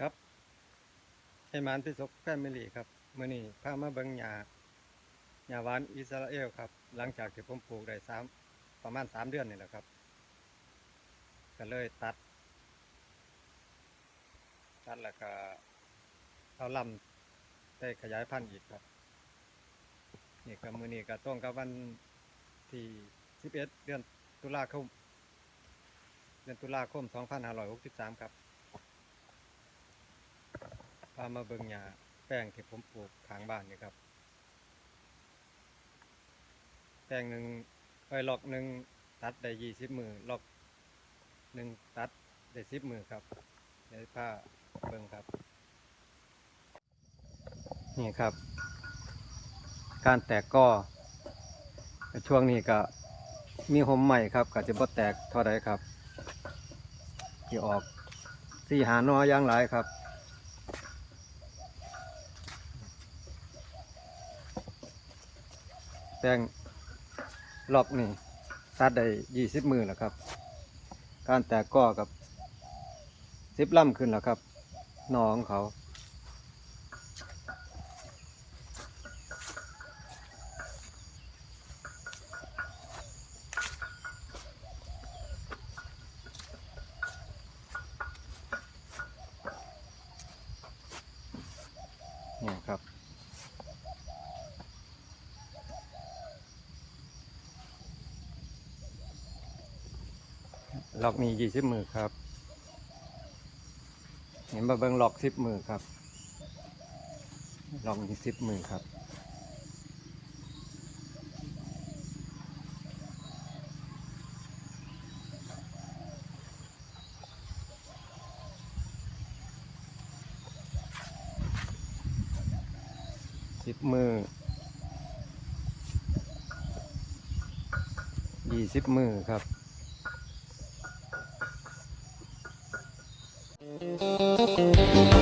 ครับไอมานพิศกแฟมิลี่ครับมื่อนี้พามาเบิงหญ้าหญ้าหวานอิสราเอลครับ หลังจากที่ผมปลูกได้สามประมาณสามเดือนนี่แหละครับ ก็เลยตัด ตัดแล้วก็เอาลำได้ขยายพันธุ์อีกครับ นี่ก็มือนี้ก็ตรงกับวันที่สิบเอ็ดเดือนตุลาคม เดือนตุลาคมสองพันห้าร้อยหกสิบสามครับ พามาเบิ่งหญ้าแป้งที่ผมปลูกทางบ้านนี่ครับ แป้งหนึ่งเอ้ยลอกหนึ่งตัดได้ยี่สิบมือลอกหนึ่งตัดได้สิบมือครับเดี๋ยวพาเบิ่งครับ นี่ครับ การแตกก้อช่วงนี้ก็มีหมใหม่ครับก็จะบ่แตกเท่าไรครับที่ออกสี่หานอย่างหลายครับ แป้งล็อกนี่ตัดได้ยี่สิบมือแล้วครับ การแตกก้อกับสิบล่ำขึ้นแล้วครับหนองเขาเนี่ยครับ ล็อกนี้ยี่สิบมือครับ เห็นมาเบิ้งล็อกสิบมือครับ ล็อกนี้สิบมือครับสิบมือยี่สิบมือครับ Thank you.